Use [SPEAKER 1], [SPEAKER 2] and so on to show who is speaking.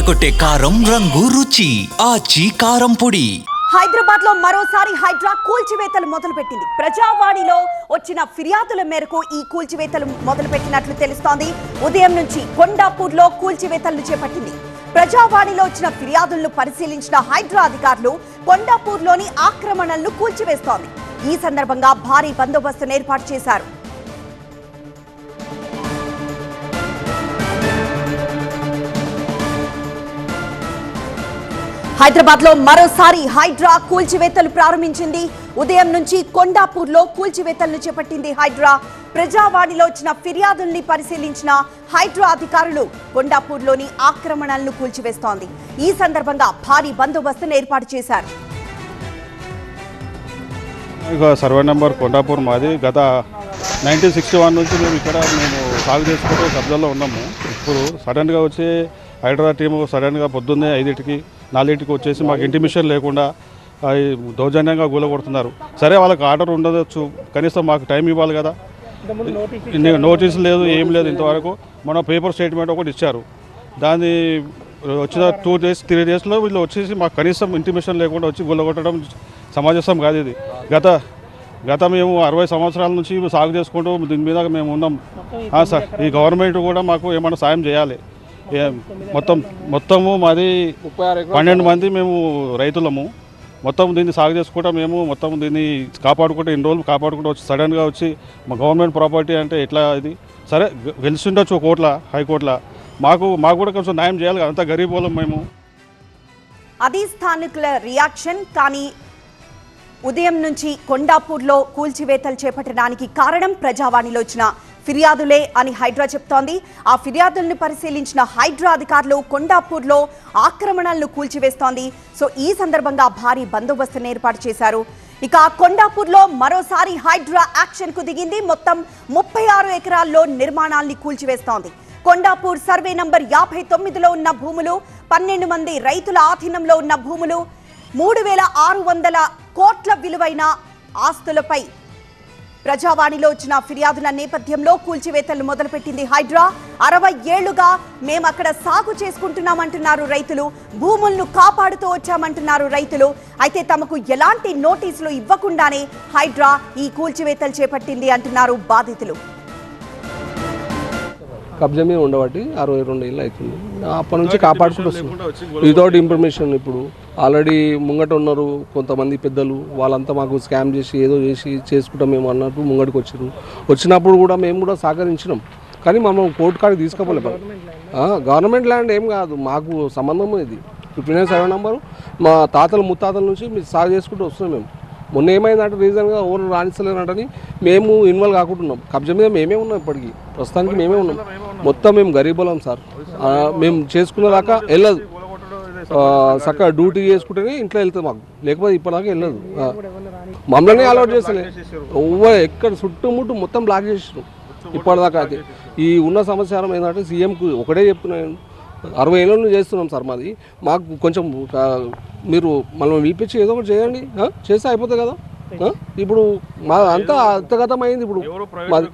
[SPEAKER 1] అదరగొట్టే కారం రంగు రుచి ఆచి కారం పొడి.
[SPEAKER 2] హైదరాబాద్లో మరోసారి హైడ్రా కూల్చివేతలు మొదలుపెట్టింది. ప్రజావాణిలో వచ్చిన ఫిర్యాదుల మేరకు ఈ కూల్చివేతలు మొదలుపెట్టినట్లు తెలుస్తోంది. ఉదయం నుంచి కొండాపూర్లో కూల్చివేతలను చేపట్టింది. ప్రజావాణిలో వచ్చిన ఫిర్యాదులను పరిశీలించిన హైడ్రా అధికారులు కొండాపూర్లోని ఆక్రమణలను కూల్చివేస్తోంది. ఈ సందర్భంగా భారీ బందోబస్తును ఏర్పాటు చేశారు. హైదరాబాద్లో మరోసారి హైడ్రా కూల్చివేతలు ప్రారంభించింది. ఉదయం నుంచి కొండాపూర్లో కూల్చివేతలను చేపట్టింది హైడ్రా. ప్రజావాణిలో వచ్చిన ఫిర్యాదుల్ని పరిశీలించిన హైడ్రా అధికారులు కొండాపూర్లోని ఆక్రమణలను కూల్చివేస్తోంది. ఈ సందర్భంగా భారీ బందోబస్తును ఏర్పాటు చేశారు.
[SPEAKER 3] సర్వే నెంబర్ కొండాపూర్ మాది. గత నైన్టీన్ సిక్స్టీ వన్ నుంచి మేము ఇక్కడ మేము సాగు చేసుకుంటూ కబ్జాలో ఉన్నాము. ఇప్పుడు సడన్గా వచ్చి హైదరాబాద్ టీము సడన్గా పొద్దున్నే ఐదింటికి నాలుగింటికి వచ్చేసి మాకు ఇంటిమిషన్ లేకుండా అవి దౌర్జన్యంగా కూలగొడుతున్నారు సరే వాళ్ళకి ఆర్డర్ ఉండవచ్చు కనీసం మాకు టైం ఇవ్వాలి కదా. నోటీస్ లేదు ఏం లేదు ఇంతవరకు. మన పేపర్ స్టేట్మెంట్ ఒకటి ఇచ్చారు. దాన్ని వచ్చిన టూ డేస్ త్రీ డేస్లో వీళ్ళు వచ్చేసి మాకు కనీసం ఇంటిమేషన్ లేకుండా వచ్చి గుల్లగొట్టడం సమాజం కాదు ఇది. గత గత మేము అరవై సంవత్సరాల నుంచి సాగు చేసుకుంటూ దీని మీద మేము ఉన్నాం. సార్ ఈ గవర్నమెంట్ కూడా మాకు ఏమైనా సాయం చేయాలి. మొత్తం మొత్తము మాది పన్నెండు మంది మేము రైతులము. మొత్తం దీన్ని సాగు చేసుకుంటా మేము మొత్తం దీన్ని కాపాడుకుంటూ ఇన్ని రోజులు కాపాడుకుంటూ వచ్చి సడన్గా వచ్చి మా గవర్నమెంట్ ప్రాపర్టీ అంటే ఎట్లా ఇది? సరే గె- గెలిచిండొచ్చు కోట్ల హైకోర్టుల మాకు మాకు కూడా కొంచెం న్యాయం చేయాలి అంత గరీబ్ వాళ్ళం మేము.
[SPEAKER 2] అది స్థానికుల రియాక్షన్ కానీ ఉదయం నుంచి కొండాపూర్లో కూల్చివేతలు చేపట్టడానికి కారణం ప్రజావాణిలో వచ్చిన ఫిర్యాదులే అని హైడ్రా చెప్తోంది. ఆ ఫిర్యాదులను పరిశీలించిన హైడ్రా అధికారులు కొండాపూర్లో ఆక్రమణలను కూల్చివేస్తోంది. సో ఈ సందర్భంగా భారీ బందోబస్తును ఏర్పాటు చేశారు. ఇక కొండాపూర్లో మరోసారి హైడ్రా యాక్షన్కు దిగింది. మొత్తం ముప్పై ఆరు ఎకరాల్లో నిర్మాణాల్ని కూల్చివేస్తోంది. కొండాపూర్ సర్వే నంబర్ యాభై తొమ్మిదిలో ఉన్న భూములు పన్నెండు మంది రైతుల ఆధీనంలో ఉన్న భూములు మూడు వేల ఆరు వందల కోట్ల విలువైన ఆస్తులపై ప్రజావాణిలో వచ్చిన ఫిర్యాదుల నేపథ్యంలో కూల్చివేతలు మొదలుపెట్టింది హైడ్రా. అరవై ఏళ్ళుగా మేము అక్కడ సాగు చేసుకుంటున్నామంటున్నారు రైతులు. భూములను కాపాడుతూ వచ్చామంటున్నారు రైతులు. అయితే తమకు ఎలాంటి నోటీసులు ఇవ్వకుండానే హైడ్రా ఈ కూల్చివేతలు చేపట్టింది అంటున్నారు బాధితులు.
[SPEAKER 4] కబ్జా మీద ఉండబట్టి అరవై రెండు ఏళ్ళు అవుతుంది. అప్పటి నుంచి కాపాడుకుంటూ వస్తున్నాం వితౌట్ ఇన్ఫర్మేషన్ ఇప్పుడు ఆల్రెడీ ముంగట ఉన్నారు కొంతమంది పెద్దలు వాళ్ళంతా మాకు స్కామ్ చేసి ఏదో చేసి చేసుకుంటాం మేము అన్నట్టు ముంగటికి వచ్చారు వచ్చినప్పుడు కూడా మేము కూడా సహకరించినాం. కానీ మనం కోర్టు కాడికి తీసుకుపోలేదు గవర్నమెంట్ ల్యాండ్ ఏం కాదు మాకు సంబంధం ఇది. ఫిఫ్టీ నైన్ సెవెన్ నెంబరు మా తాతల ముత్తాతల నుంచి మేము సాగు చేసుకుంటూ వస్తున్నాం మేము. మొన్న ఏమైందంటే రీజన్గా ఎవరు రాణిస్తలేనంటని మేము ఇన్వాల్వ్ కాకుంటున్నాం. కబ్జా మీద మేమే ఉన్నాం ఇప్పటికి. ప్రస్తుతానికి మేమే ఉన్నాం. మొత్తం మేము గరీబులం సార్. మేము చేసుకున్న దాకా వెళ్ళదు. చక్కగా డ్యూటీ చేసుకుంటేనే ఇంట్లో వెళ్తుంది మాకు. లేకపోతే ఇప్పటిదాకా వెళ్ళదు. మమ్మల్ని అలవాటు చేస్తలే. ఎవ్వరు ఎక్కడ చుట్టుముట్టు మొత్తం బ్లాక్ చేసినాం ఇప్పటిదాకా అయితే. ఈ ఉన్న సమాచారం ఏంటంటే సీఎంకు ఒకటే చెప్తున్నాను అరవై ఏళ్ళ నుంచి చేస్తున్నాం సార్ మాది మాకు కొంచెం మీరు మనం పిలిపించి ఏదో ఒకటి చేయండి? చేస్తే అయిపోతుంది కదా? ఇప్పుడు మా అంతా అంతగతం అయింది ఇప్పుడు మాది